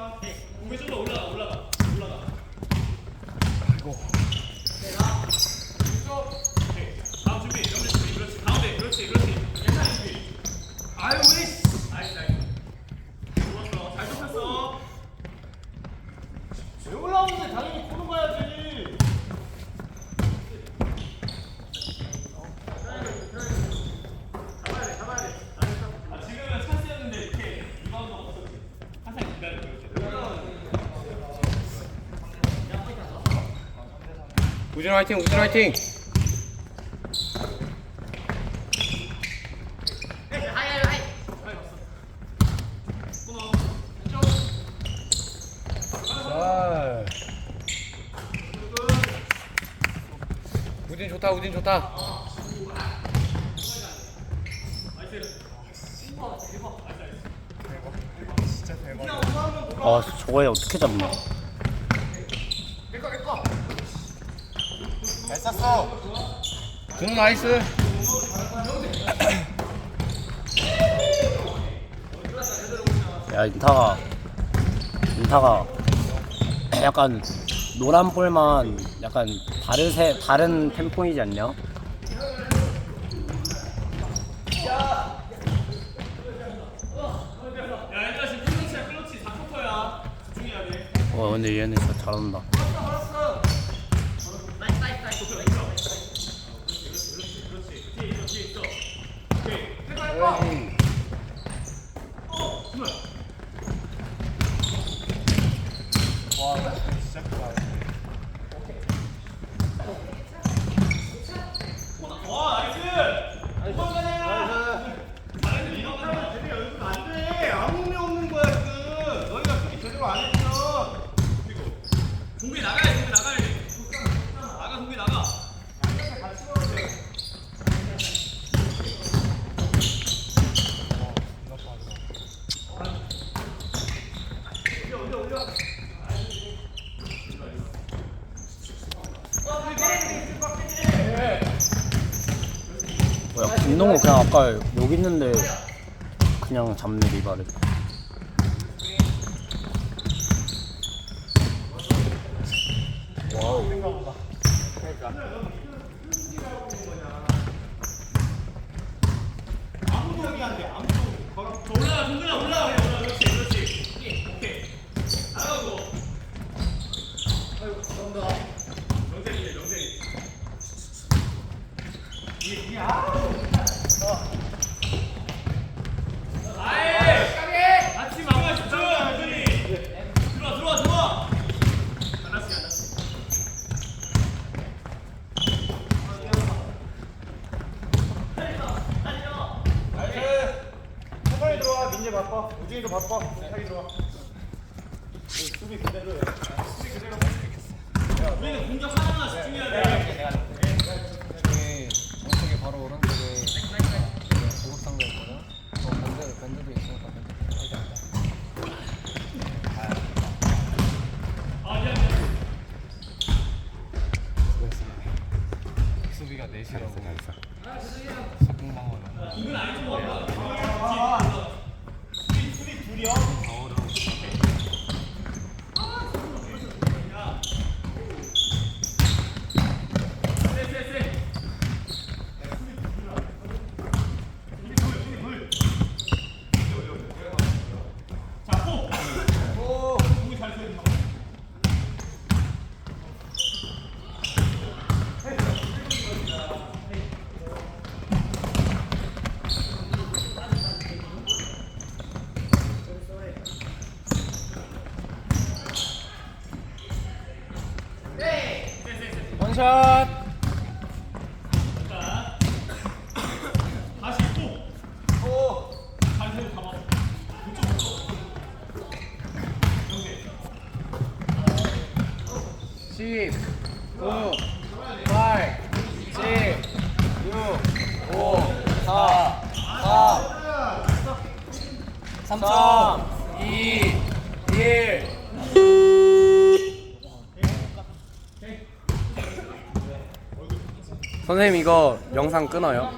올라가. 네. 몸이 좀더 올라가, 올라가, 올라가. 아이고. 우진 화이팅 우진 화이팅. 우진 좋다 우진 좋다. 아 저거에 어떻게 잡나? 내꺼 내꺼 나이스 샀어. 공 나이스. 야 인타가 인타가 약간 노란 볼만 약간 다른 새 다른 템포이지 않냐? 와 근데 얘는 진짜 잘한다. 있는 거 그냥 아까 여기 있는데 그냥 잡는 리바를 Yeah. 이제 바빠. 우진이도 바빠. 자기 들어와. 어, 아, 수비 그대로. 수비 그대로. 우리는 공격 하나만 집중해야 샷. 십, 구, 팔, 선생님 이거 영상 끊어요.